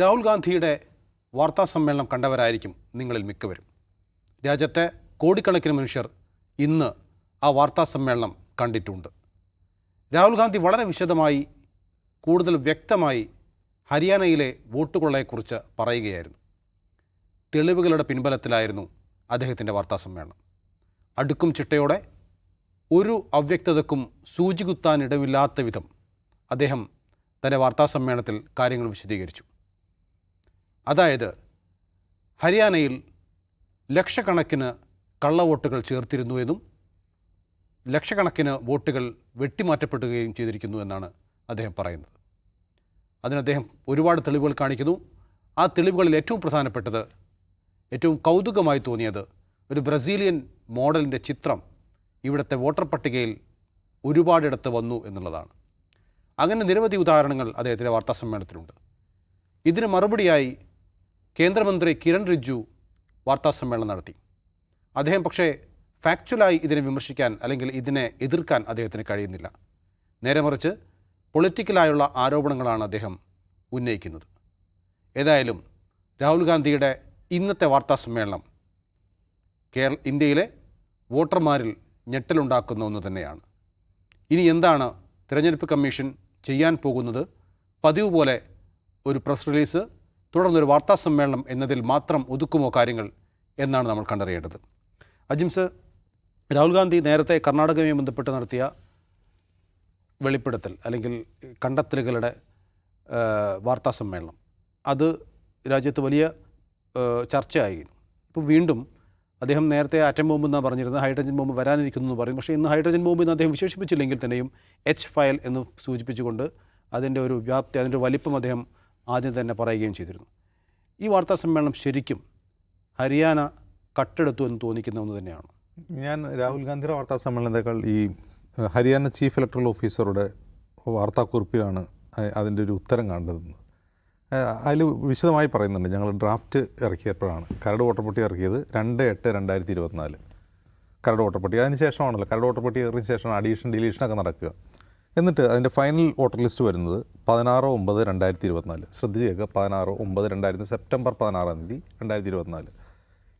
രാഹുൽ ഗാന്ധിയുടെ വാർത്താ സമ്മേളനം കണ്ടവരായിരിക്കും നിങ്ങളിൽ മിക്കവരും. രാജ്യത്തെ കോടിക്കണക്കിന് മനുഷ്യർ ഇന്ന് ആ വാർത്താ സമ്മേളനം കണ്ടിട്ടുണ്ട്. രാഹുൽ ഗാന്ധി വളരെ വിശദമായി കൂടുതൽ വ്യക്തമായി ഹരിയാനയിലെ വോട്ടുകൊള്ളയെക്കുറിച്ച് പറയുകയായിരുന്നു. തെളിവുകളുടെ പിൻബലത്തിലായിരുന്നു അദ്ദേഹത്തിന്റെ വാർത്താ സമ്മേളനം. അടുക്കും ചിട്ടയോടെ ഒരു അവ്യക്തതക്കും സൂചി കുത്താൻ വിധം അദ്ദേഹം തന്റെ വാർത്താ സമ്മേളനത്തിൽ കാര്യങ്ങൾ വിശദീകരിച്ചു. അതായത് ഹരിയാനയിൽ ലക്ഷക്കണക്കിന് കള്ളവോട്ടുകൾ ചേർത്തിരുന്നു എന്നും ലക്ഷക്കണക്കിന് വോട്ടുകൾ വെട്ടിമാറ്റപ്പെടുകയും ചെയ്തിരിക്കുന്നു എന്നാണ് അദ്ദേഹം പറയുന്നത്. അതിന് അദ്ദേഹം ഒരുപാട് തെളിവുകൾ കാണിക്കുന്നു. ആ തെളിവുകളിൽ ഏറ്റവും പ്രധാനപ്പെട്ടത് ഏറ്റവും കൗതുകമായി തോന്നിയത് ഒരു ബ്രസീലിയൻ മോഡലിന്റെ ചിത്രം ഇവിടുത്തെ വോട്ടർ പട്ടികയിൽ ഒരുപാടിടത്ത് വന്നു എന്നുള്ളതാണ്. അങ്ങനെ നിരവധി ഉദാഹരണങ്ങൾ അദ്ദേഹത്തിന്റെ വാർത്താ സമ്മേളനത്തിലുണ്ട് ഇതിന് മറുപടിയായി കേന്ദ്രമന്ത്രി കിരൺ റിജ്ജു വാർത്താ സമ്മേളനം നടത്തി. അദ്ദേഹം പക്ഷേ ഫാക്ച്വലായി ഇതിനെ വിമർശിക്കാൻ അല്ലെങ്കിൽ ഇതിനെ എതിർക്കാൻ അദ്ദേഹത്തിന് കഴിയുന്നില്ല. നേരെ മറിച്ച് പൊളിറ്റിക്കലായുള്ള ആരോപണങ്ങളാണ് അദ്ദേഹം ഉന്നയിക്കുന്നത്. ഏതായാലും രാഹുൽ ഗാന്ധിയുടെ ഇന്നത്തെ വാർത്താ സമ്മേളനം കേരള ഇന്ത്യയിലെ വോട്ടർമാരിൽ ഞെട്ടലുണ്ടാക്കുന്ന ഒന്ന് തന്നെയാണ്. ഇനി എന്താണ് തിരഞ്ഞെടുപ്പ് കമ്മീഷൻ ചെയ്യാൻ പോകുന്നത്? പതിവ് പോലെ ഒരു പ്രസ് റിലീസ് തുടർന്നൊരു വാർത്താ സമ്മേളനം എന്നതിൽ മാത്രം ഒതുക്കുമോ കാര്യങ്ങൾ എന്നാണ് നമ്മൾ കണ്ടറിയേണ്ടത്. അജിംസ് രാഹുൽ ഗാന്ധി നേരത്തെ കർണാടകയുമായി ബന്ധപ്പെട്ട് നടത്തിയ വെളിപ്പെടുത്തൽ അല്ലെങ്കിൽ കണ്ടെത്തലുകളുടെ വാർത്താ സമ്മേളനം. അത് രാജ്യത്ത് വലിയ ചർച്ചയായി. ഇപ്പോൾ വീണ്ടും അദ്ദേഹം നേരത്തെ ആറ്റം ബോംബ് എന്നാണ് പറഞ്ഞിരുന്നത് ഹൈഡ്രജൻ ബോംബ് വരാനിരിക്കുന്നു എന്ന് പറയും പക്ഷേ ഇന്ന് ഹൈഡ്രജൻ ബോംബ് എന്ന് അദ്ദേഹം വിശേഷിപ്പിച്ചില്ലെങ്കിൽ തന്നെയും എച്ച് ഫയൽ എന്ന് സൂചിപ്പിച്ചുകൊണ്ട് അതിന്റെ ഒരു വ്യാപ്തി അതിന്റെ വലിപ്പം അദ്ദേഹം ആദ്യം തന്നെ പറയുകയും ചെയ്തിരുന്നു. ഈ വാർത്താ സമ്മേളനം ശരിക്കും ഹരിയാന കട്ടെടുത്തു എന്ന് തോന്നിക്കുന്ന ഒന്ന് തന്നെയാണ്. ഞാൻ രാഹുൽ ഗാന്ധിയുടെ വാർത്താ സമ്മേളനത്തെക്കാൾ ഈ ഹരിയാന ചീഫ് ഇലക്ട്രൽ ഓഫീസറുടെ വാർത്താക്കുറിപ്പിലാണ് അതിന്റെ ഒരു ഉത്തരം കണ്ടതെന്ന്. അതിൽ വിശദമായി പറയുന്നുണ്ട്. ഞങ്ങൾ ഡ്രാഫ്റ്റ് ഇറക്കിയപ്പോഴാണ്. കരട് വോട്ടർപട്ടി ഇറക്കിയത് രണ്ട് എട്ട് രണ്ടായിരത്തി ഇരുപത്തിനാല്. കരട് വോട്ടർപട്ടി അതിന് ശേഷമാണല്ലോ. കരട് വോട്ടർപട്ടി ഇറങ്ങിയ ശേഷമാണ് അഡീഷൻ ഡിലീഷനൊക്കെ നടക്കുക. എന്നിട്ട് അതിന്റെ ഫൈനൽ വോട്ടർ ലിസ്റ്റ് വരുന്നത് പതിനാറ് ഒമ്പത് രണ്ടായിരത്തി ഇരുപത്തിനാല്. ശ്രദ്ധിച്ച് കേൾക്കുക പതിനാറ് ഒമ്പത് രണ്ടായിരത്തി സെപ്റ്റംബർ പതിനാറാം തീയതി രണ്ടായിരത്തി ഇരുപത്തിനാല്.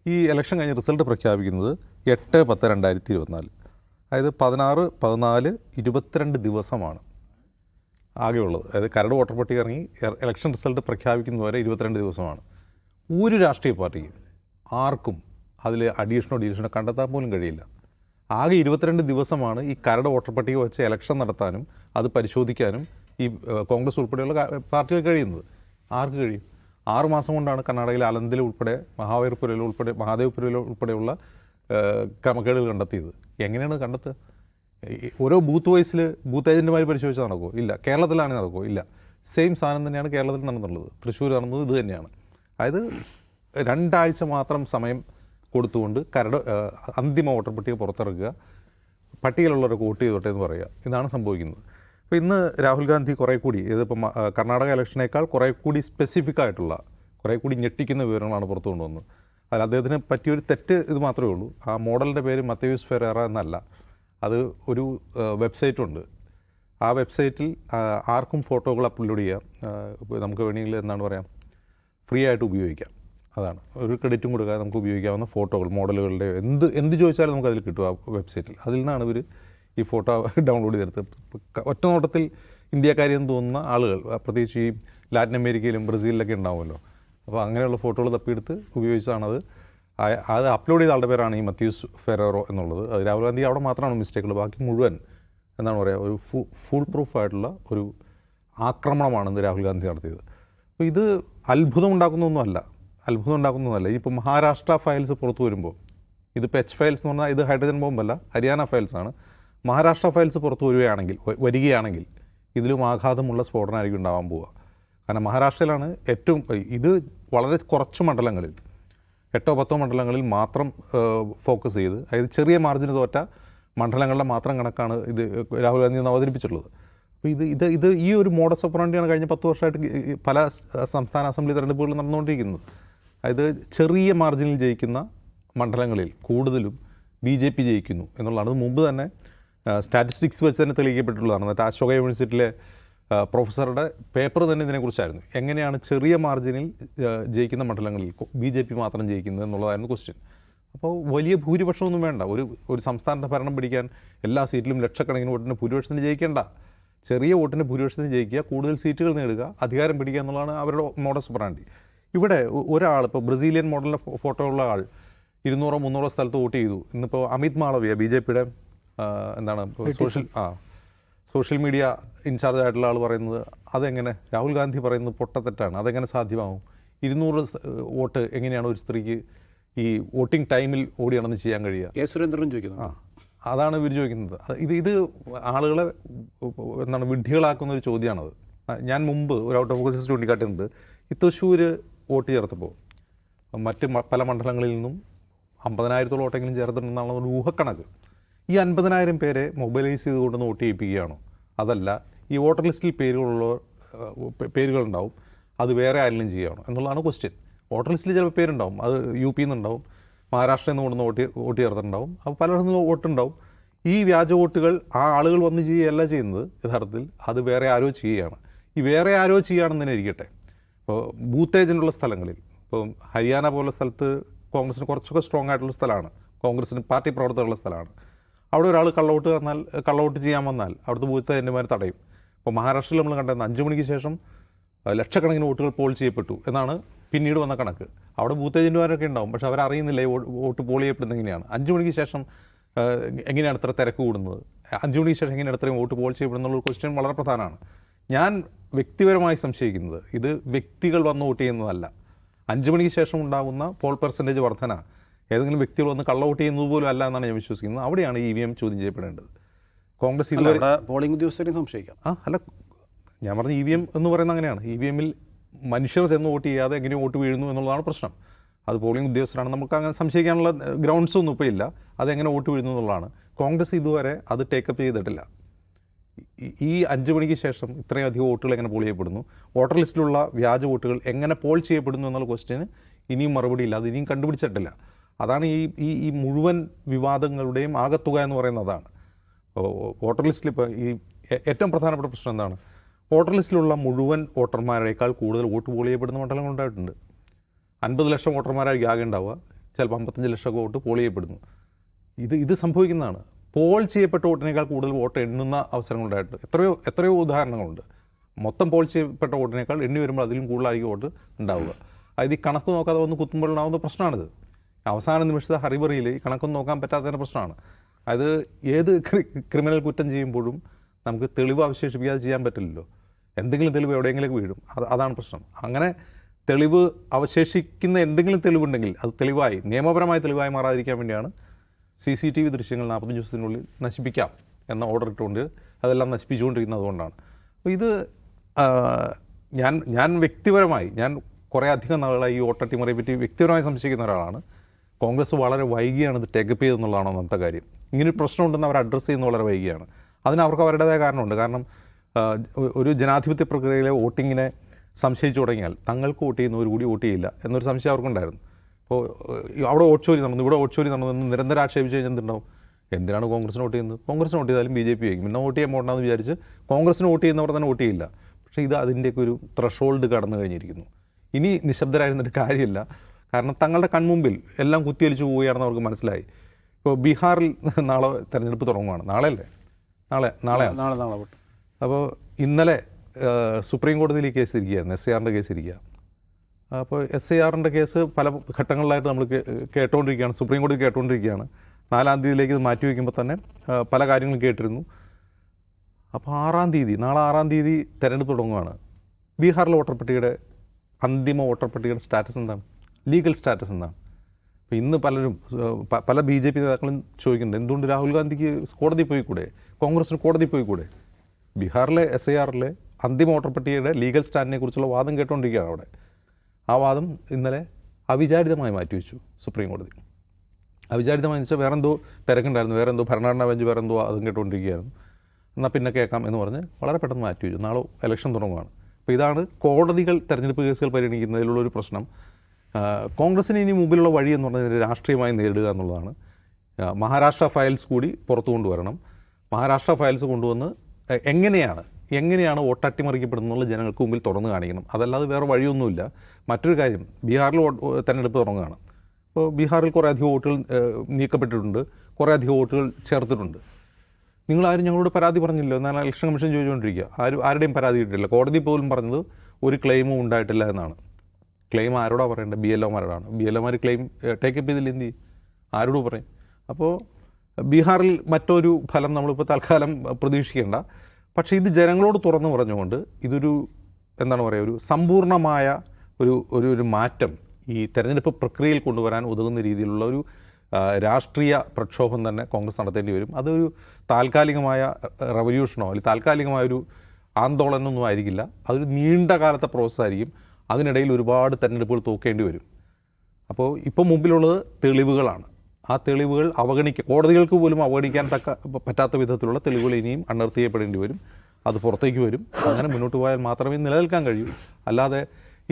ഈ ഇലക്ഷൻ കഴിഞ്ഞ് റിസൾട്ട് പ്രഖ്യാപിക്കുന്നത് എട്ട് പത്ത് രണ്ടായിരത്തി ഇരുപത്തിനാല്. അതായത് പതിനാറ് പതിനാല് ഇരുപത്തിരണ്ട് ദിവസമാണ് ആകെയുള്ളത്. അതായത് കരട് വോട്ടർ പട്ടിക ഇറങ്ങി ഇലക്ഷൻ റിസൾട്ട് പ്രഖ്യാപിക്കുന്നതുവരെ ഇരുപത്തിരണ്ട് ദിവസമാണ്. ഒരു രാഷ്ട്രീയ പാർട്ടിക്കും ആർക്കും അതിൽ അഡീഷനോ ഡീഷനോ കണ്ടെത്താൻ പോലും കഴിയില്ല. ആകെ ഇരുപത്തിരണ്ട് ദിവസമാണ് ഈ കരട് വോട്ടർ പട്ടിക വെച്ച് ഇലക്ഷൻ നടത്താനും അത് പരിശോധിക്കാനും ഈ കോൺഗ്രസ് ഉൾപ്പെടെയുള്ള പാർട്ടികൾ കഴിയുന്നത്. ആർക്ക് കഴിയും? ആറ് മാസം കൊണ്ടാണ് കർണാടകയിൽ അലന്തിൽ ഉൾപ്പെടെ മഹാവീർപുരയിൽ ഉൾപ്പെടെ മഹാദേവപുരയിൽ ഉൾപ്പെടെയുള്ള ക്രമക്കേടുകൾ കണ്ടെത്തിയത്. എങ്ങനെയാണ് കണ്ടെത്തുക? ഓരോ ബൂത്ത് വൈസിൽ ബൂത്ത് ഏജന്റുമാർ പരിശോധിച്ച് നടക്കുമോ ഇല്ല. കേരളത്തിലാണ് നടക്കുമോ ഇല്ല. സെയിം സാധനം തന്നെയാണ് കേരളത്തിൽ നടന്നുള്ളത് തൃശ്ശൂർ നടന്നത് ഇത് തന്നെയാണ്. അതായത് രണ്ടാഴ്ച മാത്രം സമയം കൊടുത്തുകൊണ്ട് കരട് അന്തിമ വോട്ടർ പട്ടിക പുറത്തിറക്കുക പട്ടികയിലുള്ളവരെ വോട്ട് ചെയ്തോട്ടെ എന്ന് പറയുക. ഇതാണ് സംഭവിക്കുന്നത്. അപ്പോൾ ഇന്ന് രാഹുൽ ഗാന്ധി കുറേ കൂടി ഇതിപ്പം കർണാടക ഇലക്ഷനേക്കാൾ കുറേ കൂടി സ്പെസിഫിക് ആയിട്ടുള്ള കുറേ കൂടി ഞെട്ടിക്കുന്ന വിവരങ്ങളാണ് പുറത്തു കൊണ്ടുവന്നത്. അതിൽ അദ്ദേഹത്തിന് പറ്റിയൊരു തെറ്റ് ഇത് മാത്രമേ ഉള്ളൂ. ആ മോഡലിന്റെ പേര് മത്തയൂസ് ഫെറേറ എന്നല്ല. അത് ഒരു വെബ്സൈറ്റ് ഉണ്ട്. ആ വെബ്സൈറ്റിൽ ആർക്കും ഫോട്ടോകൾ അപ്ലോഡ് ചെയ്യാം. നമുക്ക് വേണമെങ്കിൽ എന്താണ് പറയാം? ഫ്രീ ആയിട്ട് ഉപയോഗിക്കാം. അതാണ്. ഒരു ക്രെഡിറ്റും കൊടുക്കാതെ നമുക്ക് ഉപയോഗിക്കാവുന്ന ഫോട്ടോകൾ മോഡലുകളുടെ എന്ത് എന്ത് ചോദിച്ചാലും നമുക്ക് അതിൽ കിട്ടും ആ വെബ്സൈറ്റിൽ അതിൽ നിന്നാണ് ഇവർ ഈ ഫോട്ടോ ഡൗൺലോഡ് ചെയ്തെടുത്ത്. ഒറ്റ നോട്ടത്തിൽ ഇന്ത്യക്കാരെന്ന് തോന്നുന്ന ആളുകൾ പ്രത്യേകിച്ച് ഈ ലാറ്റിൻ അമേരിക്കയിലും ബ്രസീലിലൊക്കെ ഉണ്ടാവുമല്ലോ. അപ്പോൾ അങ്ങനെയുള്ള ഫോട്ടോകൾ തപ്പിയെടുത്ത് ഉപയോഗിച്ചാണത് അത്. അപ്ലോഡ് ചെയ്ത ആളുടെ പേരാണ് ഈ മത്യൂസ് ഫെറോറോ എന്നുള്ളത്. അത് രാഹുൽ ഗാന്ധി അവിടെ മാത്രമാണ് മിസ്റ്റേക്കുകൾ ബാക്കി മുഴുവൻ എന്താണ് പറയുക ഒരു ഫു ഫുൾ പ്രൂഫ് ആയിട്ടുള്ള ഒരു ആക്രമണമാണ് ഇന്ന് രാഹുൽ ഗാന്ധി നടത്തിയത്. അപ്പോൾ ഇത് അത്ഭുതം ഉണ്ടാക്കുന്നൊന്നുമല്ല. അത്ഭുതം ഉണ്ടാക്കുന്നതല്ല ഇനിയിപ്പോൾ മഹാരാഷ്ട്ര ഫയൽസ് പുറത്തു വരുമ്പോൾ ഇതിപ്പോൾ എച്ച് ഫയൽസ് എന്ന് പറഞ്ഞാൽ ഇത് ഹൈഡ്രജൻ ബോംബല്ല ഹരിയാന ഫയൽസ് ആണ്. മഹാരാഷ്ട്ര ഫയൽസ് പുറത്തു വരികയാണെങ്കിൽ വരികയാണെങ്കിൽ ഇതിലും ആഘാതമുള്ള സ്ഫോടനമായിരിക്കും ഉണ്ടാവാൻ പോവുക. കാരണം മഹാരാഷ്ട്രയിലാണ് ഏറ്റവും ഇത് വളരെ കുറച്ച് മണ്ഡലങ്ങളിൽ എട്ടോ പത്തോ മണ്ഡലങ്ങളിൽ മാത്രം ഫോക്കസ് ചെയ്ത് അതായത് ചെറിയ മാർജിന് തോറ്റ മണ്ഡലങ്ങളുടെ മാത്രം കണക്കാണ് ഇത് രാഹുൽ ഗാന്ധി ഒന്ന് അവതരിപ്പിച്ചിട്ടുള്ളത്. അപ്പോൾ ഇത് ഇത് ഇത് ഈ ഒരു മോഡസ് ഓപ്പറേണ്ടിയാണ് കഴിഞ്ഞ പത്ത് വർഷമായിട്ട് പല സംസ്ഥാന അസംബ്ലി തെരഞ്ഞെടുപ്പുകൾ നടന്നുകൊണ്ടിരിക്കുന്നത്. അതായത് ചെറിയ മാർജിനിൽ ജയിക്കുന്ന മണ്ഡലങ്ങളിൽ കൂടുതലും ബി ജെ പി ജയിക്കുന്നു എന്നുള്ളതാണ്. അത് മുമ്പ് തന്നെ സ്റ്റാറ്റിസ്റ്റിക്സ് വെച്ച് തന്നെ തെളിയിക്കപ്പെട്ടിട്ടുള്ളതാണ്. എന്നിട്ട് അശോക യൂണിവേഴ്സിറ്റിയിലെ പ്രൊഫസറുടെ പേപ്പർ തന്നെ ഇതിനെക്കുറിച്ചായിരുന്നു. എങ്ങനെയാണ് ചെറിയ മാർജിനിൽ ജയിക്കുന്ന മണ്ഡലങ്ങളിൽ ബി ജെ പി മാത്രം ജയിക്കുന്നത് എന്നുള്ളതായിരുന്നു ക്വസ്റ്റ്യൻ അപ്പോൾ വലിയ ഭൂരിപക്ഷമൊന്നും വേണ്ട. ഒരു ഒരു സംസ്ഥാനത്തെ ഭരണം പിടിക്കാൻ എല്ലാ സീറ്റിലും ലക്ഷക്കണക്കിന് വോട്ടിന് ഭൂരിപക്ഷത്തിന് ജയിക്കേണ്ട. ചെറിയ വോട്ടിന് ഭൂരിപക്ഷത്തിന് ജയിക്കുക കൂടുതൽ സീറ്റുകൾ നേടുക അധികാരം പിടിക്കുക എന്നുള്ളതാണ് അവരുടെ മോഡസ് ബ്രാൻഡി ഇവിടെ ഒരാൾ ഇപ്പോൾ ബ്രസീലിയൻ മോഡലിന്റെ ഫോട്ടോ ഉള്ള ആൾ ഇരുന്നൂറോ മുന്നൂറോ സ്ഥലത്ത് വോട്ട് ചെയ്തു. ഇന്നിപ്പോൾ അമിത് മാളവിയ ബി ജെ പിയുടെ എന്താണ് സോഷ്യൽ ആ സോഷ്യൽ മീഡിയ ഇൻചാർജ് ആയിട്ടുള്ള ആൾ പറയുന്നത് അതെങ്ങനെ രാഹുൽ ഗാന്ധി പറയുന്നത് പൊട്ടത്തെറ്റാണ് അതെങ്ങനെ സാധ്യമാവും? ഇരുന്നൂറ് വോട്ട് എങ്ങനെയാണ് ഒരു സ്ത്രീക്ക് ഈ വോട്ടിംഗ് ടൈമിൽ ഓടിയാണെന്ന് ചെയ്യാൻ കഴിയുക? കെ സുരേന്ദ്രൻ ചോദിക്കുന്നു. ആ അതാണ് ഇവർ ചോദിക്കുന്നത്. ഇത് ഇത് ആളുകളെ എന്താണ് വിഡ്ഢികളാക്കുന്ന ഒരു ചോദ്യമാണത്. ഞാൻ മുമ്പ് ഒരു ഔട്ട് ഓഫ് ഫോക്കസ് ചൂണ്ടിക്കാട്ടിയിട്ടുണ്ട്. ഈ തൃശ്ശൂർ വോട്ട് ചേർത്തപ്പോൾ മറ്റ് പല മണ്ഡലങ്ങളിൽ നിന്നും അമ്പതിനായിരത്തോളം വോട്ടെങ്കിലും ചേർത്തിട്ടുണ്ടെന്നുള്ള ഒരു ഊഹക്കണക്ക്. ഈ അൻപതിനായിരം പേരെ മൊബൈലൈസ് ചെയ്തുകൊണ്ട് വോട്ട് ചെയ്യിപ്പിക്കുകയാണോ? അതല്ല ഈ വോട്ടർ ലിസ്റ്റിൽ പേരുകളുള്ള പേരുകളുണ്ടാവും. അത് വേറെ ആരെങ്കിലും ചെയ്യുകയാണോ? എന്നുള്ളതാണ് ക്വസ്റ്റ്യൻ വോട്ടർ ലിസ്റ്റിൽ ചിലപ്പോൾ പേരുണ്ടാവും. അത് യു പിയിൽ നിന്നുണ്ടാവും. മഹാരാഷ്ട്രയിൽ നിന്ന് കൊണ്ടുവന്ന് വോട്ട് വോട്ട് ചേർത്തിട്ടുണ്ടാവും. അപ്പോൾ പലയിടത്തു നിന്ന് വോട്ടുണ്ടാവും. ഈ വ്യാജ വോട്ടുകൾ ആ ആളുകൾ വന്ന് ചെയ്യുകയല്ല ചെയ്യുന്നത്. യഥാർത്ഥത്തിൽ അത് വേറെ ആരോ ചെയ്യുകയാണ്. ഈ വേറെ ആരോ ചെയ്യുകയാണെന്ന് തന്നെ ഇരിക്കട്ടെ. ഇപ്പോൾ ബൂത്ത് ഏജന്റുള്ള സ്ഥലങ്ങളിൽ ഇപ്പോൾ ഹരിയാന പോലുള്ള സ്ഥലത്ത് കോൺഗ്രസിന് കുറച്ചൊക്കെ സ്ട്രോങ് ആയിട്ടുള്ള സ്ഥലമാണ്. കോൺഗ്രസിന് പാർട്ടി പ്രവർത്തകരുള്ള സ്ഥലമാണ്. അവിടെ ഒരാൾ കള്ളവോട്ട് വന്നാൽ കള്ളവോട്ട് ചെയ്യാൻ വന്നാൽ അവിടുത്തെ ബൂത്ത് ഏജന്റുമാർ തടയും. ഇപ്പോൾ മഹാരാഷ്ട്രയിൽ നമ്മൾ കണ്ടത് അഞ്ച് മണിക്ക് ശേഷം ലക്ഷക്കണക്കിന് വോട്ടുകൾ പോൾ ചെയ്യപ്പെട്ടു എന്നാണ് പിന്നീട് വന്ന കണക്ക്. അവിടെ ബൂത്ത് ഏജന്റുമാരൊക്കെ ഉണ്ടാവും പക്ഷെ അവരറിയുന്നില്ല വോട്ട് പോൾ ചെയ്യപ്പെടുന്നത് എങ്ങനെയാണ്. അഞ്ച് മണിക്ക് ശേഷം എങ്ങനെയാണ് ഇത്ര തിരക്ക് കൂടുന്നത്? അഞ്ച് മണിക്ക് ശേഷം എങ്ങനെയാണ് ഇത്രയും വോട്ട് പോൾ ചെയ്യപ്പെടുന്നുള്ള ക്വസ്റ്റ്യൻ വളരെ പ്രധാനമാണ്. ഞാൻ വ്യക്തിപരമായി സംശയിക്കുന്നത് ഇത് വ്യക്തികൾ വന്ന് വോട്ട് ചെയ്യുന്നതല്ല. അഞ്ച് മണിക്ക് ശേഷം ഉണ്ടാകുന്ന പോൾ പെർസെന്റേജ് വർധന ഏതെങ്കിലും വ്യക്തികൾ വന്ന് കള്ള വോട്ട് ചെയ്യുന്നത് പോലും അല്ല എന്നാണ് ഞാൻ വിശ്വസിക്കുന്നത്. അവിടെയാണ് ഇ വി എം ചോദ്യം ചെയ്യപ്പെടേണ്ടത്. കോൺഗ്രസ് ഇതുവരെ പോളിംഗ് ഉദ്യോഗസ്ഥരെയും സംശയിക്കാം. ആ അല്ല ഞാൻ പറഞ്ഞ ഇ വി എം എന്ന് പറയുന്നത് അങ്ങനെയാണ്. ഇ വി എമ്മിൽ മനുഷ്യർ ചെന്ന് വോട്ട് ചെയ്യാതെ എങ്ങനെ വോട്ട് വീഴുന്നു എന്നുള്ളതാണ് പ്രശ്നം. അത് പോളിംഗ് ഉദ്യോഗസ്ഥരാണ്. നമുക്ക് അങ്ങനെ സംശയിക്കാനുള്ള ഗ്രൗണ്ട്സ് ഒന്നും ഇപ്പോൾ ഇല്ല. അതെങ്ങനെ വോട്ട് വീഴുന്നു എന്നുള്ളതാണ്. കോൺഗ്രസ് ഇതുവരെ അത് ടേക്കപ്പ് ചെയ്തിട്ടില്ല. ഈ- അഞ്ച് മണിക്ക് ശേഷം ഇത്രയും അധികം വോട്ടുകൾ എങ്ങനെ പോൾ ചെയ്യപ്പെടുന്നു? വോട്ടർ ലിസ്റ്റിലുള്ള വ്യാജ വോട്ടുകൾ എങ്ങനെ പോൾ ചെയ്യപ്പെടുന്നു എന്നുള്ള ക്വസ്റ്റ്യന് ഇനിയും മറുപടിയില്ല അത് ഇനിയും കണ്ടുപിടിച്ചിട്ടില്ല. അതാണ് ഈ ഈ ഈ മുഴുവൻ വിവാദങ്ങളുടെയും ആകത്തുക എന്ന് പറയുന്നത് അതാണ്. വോട്ടർ ലിസ്റ്റിൽ ഇപ്പോൾ ഈ ഏറ്റവും പ്രധാനപ്പെട്ട പ്രശ്നം എന്താണ്? വോട്ടർ ലിസ്റ്റിലുള്ള മുഴുവൻ വോട്ടർമാരേക്കാൾ കൂടുതൽ വോട്ട് പോൾ ചെയ്യപ്പെടുന്ന മണ്ഡലങ്ങൾ ഉണ്ടായിട്ടുണ്ട്. അൻപത് ലക്ഷം വോട്ടർമാരായിരിക്കും ആകെ ഉണ്ടാവുക. ചിലപ്പോൾ അമ്പത്തഞ്ച് ലക്ഷം വോട്ട് പോൾ ചെയ്യപ്പെടുന്നു. ഇത് ഇത് സംഭവിക്കുന്നതാണ്. പോൾ ചെയ്യപ്പെട്ട വോട്ടിനേക്കാൾ കൂടുതൽ വോട്ട് എണ്ണുന്ന അവസരങ്ങളുണ്ടായിട്ടുണ്ട്. എത്രയോ എത്രയോ ഉദാഹരണങ്ങളുണ്ട്. മൊത്തം പോൾ ചെയ്യപ്പെട്ട വോട്ടിനേക്കാൾ എണ്ണി വരുമ്പോൾ അതിലും കൂടുതലായിരിക്കും വോട്ട് ഉണ്ടാവുക. അതായത് ഈ കണക്ക് നോക്കാതെ വന്ന് കുത്തുമ്പോഴുണ്ടാവുന്ന പ്രശ്നമാണിത്. അവസാന നിമിഷത്തെ ഹറിബറിയിൽ ഈ കണക്കൊന്നും നോക്കാൻ പറ്റാത്തതിന്റെ പ്രശ്നമാണ്. അത് ഏത് ക്രിമിനൽ കുറ്റം ചെയ്യുമ്പോഴും നമുക്ക് തെളിവ് അവശേഷിപ്പിക്കാതെ ചെയ്യാൻ പറ്റില്ലല്ലോ. എന്തെങ്കിലും തെളിവ് എവിടെയെങ്കിലും വീഴും. അത് അതാണ് പ്രശ്നം. അങ്ങനെ തെളിവ് അവശേഷിക്കുന്ന എന്തെങ്കിലും തെളിവുണ്ടെങ്കിൽ അത് തെളിവായി നിയമപരമായ തെളിവായി മാറാതിരിക്കാൻ വേണ്ടിയാണ് സി സി ടി വി ദൃശ്യങ്ങൾ നാൽപ്പത്തഞ്ച് ദിവസത്തിനുള്ളിൽ നശിപ്പിക്കാം എന്ന ഓർഡർ ഇട്ടുകൊണ്ട് അതെല്ലാം നശിപ്പിച്ചുകൊണ്ടിരിക്കുന്നത് അതുകൊണ്ടാണ് അപ്പോൾ ഇത് ഞാൻ ഞാൻ വ്യക്തിപരമായി ഞാൻ കുറേ അധികം നാളുകളായി ഈ വോട്ടട്ടിമറിയെ പറ്റി വ്യക്തിപരമായി സംശയിക്കുന്ന ഒരാളാണ്. കോൺഗ്രസ് വളരെ വൈകിയാണ് ഇത് ടേക്കപ്പ് ചെയ്തെന്നുള്ളതാണ് ഒന്നാമത്തെ കാര്യം. ഇങ്ങനൊരു പ്രശ്നമുണ്ടെന്ന് അവർ അഡ്രസ്സ് ചെയ്യുന്നത് വളരെ വൈകിയാണ്. അതിന് അവർക്ക് അവരുടേതായ കാരണമുണ്ട്. കാരണം ഒരു ജനാധിപത്യ പ്രക്രിയയിലെ വോട്ടിങ്ങിനെ സംശയിച്ചു തുടങ്ങിയാൽ തങ്ങൾക്ക് വോട്ട് ചെയ്യുന്നവർ കൂടി വോട്ട് ചെയ്യില്ല എന്നൊരു സംശയം അവർക്കുണ്ടായിരുന്നു. അപ്പോൾ ഏഹ്, അവിടെ വോട്ട് ചോരി നടന്നു ഇവിടെ വോട്ട് ചോരി നടന്നു എന്ന് നിരന്തരം ആക്ഷേപിച്ച് കഴിഞ്ഞാൽ എന്തുണ്ടാവും? എന്തിനാണ് കോൺഗ്രസിന് വോട്ട് ചെയ്യുന്നത്? കോൺഗ്രസ് വോട്ട് ചെയ്താലും ബി ജെ പി ആയിരിക്കും. പിന്നെ വോട്ട് ചെയ്യാൻ പോകണമെന്ന് വിചാരിച്ച് കോൺഗ്രസിന് വോട്ട് ചെയ്യുന്നവർ തന്നെ വോട്ട് ചെയ്യില്ല. പക്ഷേ ഇത് അതിന്റെയൊക്കെ ഒരു ത്രഷോൾഡ് കടന്നു കഴിഞ്ഞിരിക്കുന്നു. ഇനി നിശബ്ദരായിരുന്നിട്ട് കാര്യമില്ല. കാരണം തങ്ങളുടെ കൺമുമ്പിൽ എല്ലാം കുത്തിയൊലിച്ച് പോവുകയാണെന്ന് അവർക്ക് മനസ്സിലായി. ഇപ്പോൾ ബീഹാറിൽ നാളെ തെരഞ്ഞെടുപ്പ് തുടങ്ങുകയാണ് നാളെ അല്ലേ നാളെ നാളെ നാളെ നാളെ അപ്പോൾ ഇന്നലെ സുപ്രീം കോടതിയിൽ കേസ് ഇരിക്കുകയായിരുന്നു എസ് ഐ ആറിന്റെ കേസ് ഇരിക്കുക അപ്പോൾ എസ് ഐ ആറിന്റെ കേസ് പല ഘട്ടങ്ങളിലായിട്ട് നമ്മൾ കേട്ടുകൊണ്ടിരിക്കുകയാണ് സുപ്രീം കോടതി കേട്ടുകൊണ്ടിരിക്കുകയാണ് നാലാം തീയതിയിലേക്ക് ഇത് മാറ്റി വയ്ക്കുമ്പോൾ തന്നെ പല കാര്യങ്ങളും കേട്ടിരുന്നു. അപ്പോൾ ആറാം തീയതി നാളെ ആറാം തീയതി തെരഞ്ഞെടുപ്പ് തുടങ്ങുകയാണ് ബീഹാറിലെ വോട്ടർ പട്ടികയുടെ അന്തിമ വോട്ടർ പട്ടികയുടെ സ്റ്റാറ്റസ് എന്താണ്? ലീഗൽ സ്റ്റാറ്റസ് എന്താണ്? അപ്പോൾ ഇന്ന് പലരും പല ബി ജെ പി നേതാക്കളും ചോദിക്കുന്നുണ്ട് എന്തുകൊണ്ട് രാഹുൽ ഗാന്ധിക്ക് കോടതി പോയി കൂടെ കോൺഗ്രസിന് കോടതി പോയി കൂടെ ബീഹാറിലെ എസ് ഐ ആറിലെ അന്തിമ വോട്ടർ പട്ടികയുടെ ലീഗൽ സ്റ്റാൻഡിനെ കുറിച്ചുള്ള വാദം കേട്ടുകൊണ്ടിരിക്കുകയാണ് അവിടെ. ആ വാദം ഇന്നലെ അവിചാരിതമായി മാറ്റിവെച്ചു സുപ്രീം കോടതി. അവിചാരിതമായി വെച്ചാൽ വേറെ എന്തോ തിരക്കുണ്ടായിരുന്നു വേറെന്തോ ഭരണഘടനാ ബെഞ്ച് വേറെ എന്തോ അതും കേട്ടുകൊണ്ടിരിക്കുകയായിരുന്നു. എന്നാൽ പിന്നെ കേൾക്കാം എന്ന് പറഞ്ഞ് വളരെ പെട്ടെന്ന് മാറ്റി വെച്ചു നാളെ ഇലക്ഷൻ തുടങ്ങുകയാണ് അപ്പോൾ ഇതാണ് കോടതികൾ തെരഞ്ഞെടുപ്പ് കേസുകൾ പരിഗണിക്കുന്നതിലുള്ള ഒരു പ്രശ്നം. കോൺഗ്രസിന് ഇനി മുമ്പിലുള്ള വഴി എന്ന് പറഞ്ഞാൽ രാഷ്ട്രീയമായി നേരിടുക എന്നുള്ളതാണ്. മഹാരാഷ്ട്ര ഫയൽസ് കൂടി പുറത്തു കൊണ്ടുവരണം മഹാരാഷ്ട്ര ഫയൽസ് കൊണ്ടുവന്ന് എങ്ങനെയാണ് എങ്ങനെയാണ് വോട്ട് അട്ടിമറിക്കപ്പെടുന്നുള്ള ജനങ്ങൾക്ക് മുമ്പിൽ തുറന്നു കാണിക്കണം. അതല്ലാതെ വേറെ വഴിയൊന്നുമില്ല. മറ്റൊരു കാര്യം ബീഹാറിൽ തെരഞ്ഞെടുപ്പ് തുടങ്ങുകയാണ്. ഇപ്പോൾ ബീഹാറിൽ കുറേ അധികം വോട്ടുകൾ നീക്കപ്പെട്ടിട്ടുണ്ട്. കുറേ അധികം വോട്ടുകൾ ചേർത്തിട്ടുണ്ട്. നിങ്ങളാരും ഞങ്ങളോട് പരാതി പറഞ്ഞില്ല. എന്നാൽ ഇലക്ഷൻ കമ്മീഷൻ ചോദിച്ചുകൊണ്ടിരിക്കുക. ആരും ആരുടെയും പരാതി കിട്ടില്ല കോടതി പോലും പറഞ്ഞത് ഒരു ക്ലെയിമും ഉണ്ടായിട്ടില്ല എന്നാണ്. ക്ലെയിം ആരോടാ പറയേണ്ടത്? ബി എൽ ഒമാരോടാണ്. ബി എൽ ഒമാർ ക്ലെയിം ടേക്കപ്പ് ചെയ്തില്ല എന്ത് ആരോട് പറയും? അപ്പോൾ ബീഹാറിൽ മറ്റൊരു ഫലം നമ്മളിപ്പോൾ തൽക്കാലം പ്രതീക്ഷിക്കേണ്ട. പക്ഷേ ഇത് ജനങ്ങളോട് തുറന്നു പറഞ്ഞുകൊണ്ട് ഇതൊരു എന്താണ് പറയുക ഒരു സമ്പൂർണമായ ഒരു ഒരു ഒരു മാറ്റം ഈ തെരഞ്ഞെടുപ്പ് പ്രക്രിയയിൽ കൊണ്ടുവരാൻ ഉതകുന്ന രീതിയിലുള്ള ഒരു രാഷ്ട്രീയ പ്രക്ഷോഭം തന്നെ കോൺഗ്രസ് നടത്തേണ്ടി വരും. അതൊരു താൽക്കാലികമായ റവല്യൂഷനോ അല്ലെങ്കിൽ താൽക്കാലികമായൊരു ആന്തോളനമൊന്നും ആയിരിക്കില്ല. അതൊരു നീണ്ട കാലത്തെ പ്രോസസ്സായിരിക്കും അതിനിടയിൽ ഒരുപാട് തെരഞ്ഞെടുപ്പുകൾ തോക്കേണ്ടി വരും. അപ്പോൾ ഇപ്പോൾ മുമ്പിലുള്ളത് തെളിവുകളാണ്. ആ തെളിവുകൾ അവഗണിക്കുക കോടതികൾക്ക് പോലും അവഗണിക്കാൻ തക്ക പറ്റാത്ത വിധത്തിലുള്ള തെളിവുകൾ ഇനിയും അണർത്തി ചെയ്യപ്പെടേണ്ടി വരും. അത് പുറത്തേക്ക് വരും. അങ്ങനെ മുന്നോട്ട് പോയാൽ മാത്രമേ നിലനിൽക്കാൻ കഴിയൂ. അല്ലാതെ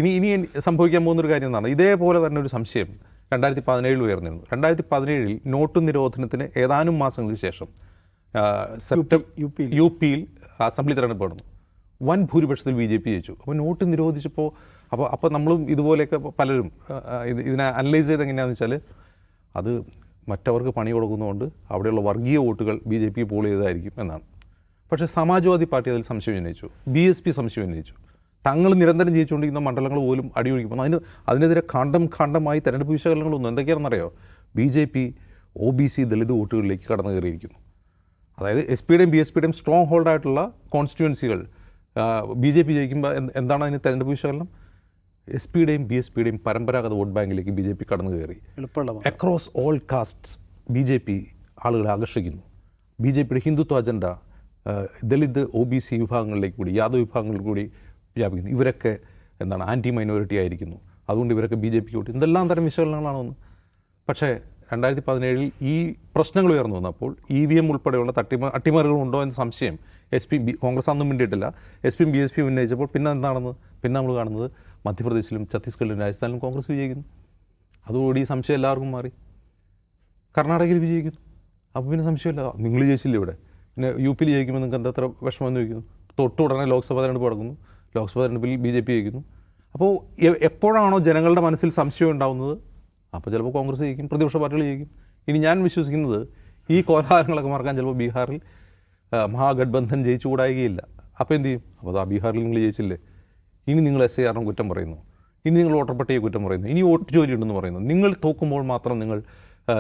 ഇനി ഇനി സംഭവിക്കാൻ പോകുന്നൊരു കാര്യം എന്താണ്? ഇതേപോലെ തന്നെ ഒരു സംശയം രണ്ടായിരത്തി പതിനേഴിൽ ഉയർന്നിരുന്നു. രണ്ടായിരത്തി പതിനേഴിൽ നോട്ട് നിരോധനത്തിന് ഏതാനും മാസങ്ങൾക്ക് ശേഷം സെപ്റ്റംബർ യു പി യു പിയിൽ അസംബ്ലി തെരഞ്ഞെടുപ്പ് നടന്നു. വൻ ഭൂരിപക്ഷത്തിൽ ബി ജെ പി ജയിച്ചു. അപ്പോൾ നോട്ട് നിരോധിച്ചപ്പോൾ അപ്പോൾ അപ്പോൾ നമ്മളും ഇതുപോലെയൊക്കെ പലരും ഇത് ഇതിനെ അനലൈസ് ചെയ്ത് എങ്ങനെയാണെന്ന് വെച്ചാൽ അത് മറ്റവർക്ക് പണി കൊടുക്കുന്നതുകൊണ്ട് അവിടെയുള്ള വർഗീയ വോട്ടുകൾ ബി ജെ പി പോൾ ചെയ്തതായിരിക്കും എന്നാണ്. പക്ഷേ സമാജ്വാദി പാർട്ടി അതിൽ സംശയം ഉന്നയിച്ചു. ബി എസ് പി സംശയം ഉന്നയിച്ചു. തങ്ങൾ നിരന്തരം ജയിച്ചുകൊണ്ടിരിക്കുന്ന മണ്ഡലങ്ങൾ പോലും അടിയൊഴിക്കും. അതിന് അതിനെതിരെ ഖണ്ഡം ഖണ്ഡമായി തെരഞ്ഞെടുപ്പ് വിശകലനങ്ങളൊന്നും എന്തൊക്കെയാണെന്നറിയോ? B J P O B C Dalit വോട്ടുകളിലേക്ക് കടന്നു കയറിയിരിക്കുന്നു അതായത് എസ് പിയുടെയും ബി എസ് പിയുടെയും സ്ട്രോങ് ഹോൾഡായിട്ടുള്ള കോൺസ്റ്റിറ്റ്യുവൻസികൾ ബി ജെ പി ജയിക്കുമ്പോൾ എന്താണ് അതിന് തെരഞ്ഞെടുപ്പ് വിശകലനം? എസ് പിയുടെയും ബി എസ് പിയുടെയും പരമ്പരാഗത വോട്ട് ബാങ്കിലേക്ക് ബി ജെ പി കടന്നു കയറി across all castes B J P ആളുകളെ ആകർഷിക്കുന്നു. ബി ജെ പിയുടെ Hindutva agenda Dalit O B C വിഭാഗങ്ങളിലേക്ക് കൂടി യാദവ് വിഭാഗങ്ങളിൽ കൂടി വ്യാപിക്കുന്നു. ഇവരൊക്കെ എന്താണ് ആന്റി മൈനോറിറ്റി ആയിരിക്കുന്നു. അതുകൊണ്ട് ഇവരൊക്കെ ബി ജെ പിക്ക് വോട്ട് എന്തെല്ലാം തരം വിശകലനങ്ങളാണ് ഒന്ന്. പക്ഷേ രണ്ടായിരത്തി പതിനേഴിൽ ഈ പ്രശ്നങ്ങൾ ഉയർന്നു വന്നപ്പോൾ ഇ വി എം ഉൾപ്പെടെയുള്ള തട്ടിമ അട്ടിമറികളുണ്ടോ എന്ന സംശയം എസ് പി ബി കോൺഗ്രസ് അന്നും മിണ്ടിയിട്ടില്ല. എസ് പിയും ബി എസ് പിയും ഉന്നയിച്ചപ്പോൾ പിന്നെ എന്താണെന്ന്? പിന്നെ നമ്മൾ കാണുന്നത് മധ്യപ്രദേശിലും ഛത്തീസ്ഗഡിലും രാജസ്ഥാനിലും കോൺഗ്രസ് വിജയിക്കുന്നു. അതുകൂടി സംശയം എല്ലാവർക്കും മാറി. കർണാടകയിൽ വിജയിക്കുന്നു. അപ്പോൾ പിന്നെ സംശയമില്ല. നിങ്ങൾ ജയിച്ചില്ല ഇവിടെ? പിന്നെ യു പിയിൽ ജയിക്കുമ്പോൾ നിങ്ങൾക്ക് എന്താ അത്ര വിഷമം എന്ന് ചോദിക്കുന്നു? തൊട്ട് ഉടനെ ലോക്സഭാ തെരഞ്ഞെടുപ്പ് നടക്കുന്നു. ലോക്സഭാ തെരഞ്ഞെടുപ്പിൽ ബി ജെ പി ജയിക്കുന്നു. അപ്പോൾ എപ്പോഴാണോ ജനങ്ങളുടെ മനസ്സിൽ സംശയം ഉണ്ടാകുന്നത് അപ്പോൾ ചിലപ്പോൾ കോൺഗ്രസ് ജയിക്കും പ്രതിപക്ഷ പാർട്ടികൾ ജയിക്കും. ഇനി ഞാൻ വിശ്വസിക്കുന്നത് ഈ കോലാഹലങ്ങളൊക്കെ മറക്കാൻ ചിലപ്പോൾ ബീഹാറിൽ മഹാഗഡ്ബന്ധൻ ജയിച്ചുകൂടായികയില്ല. അപ്പോൾ എന്ത് ചെയ്യും? അപ്പോൾ ആ ബീഹാറിൽ നിങ്ങൾ ജയിച്ചില്ലേ? ഇനി നിങ്ങൾ എസ് ഐ ആറിനും കുറ്റം പറയുന്നു. ഇനി നിങ്ങൾ വോട്ടർ കുറ്റം പറയുന്നു. ഇനി വോട്ട് ജോലി ഉണ്ടെന്ന് പറയുന്നു. നിങ്ങൾ തോക്കുമ്പോൾ മാത്രം നിങ്ങൾ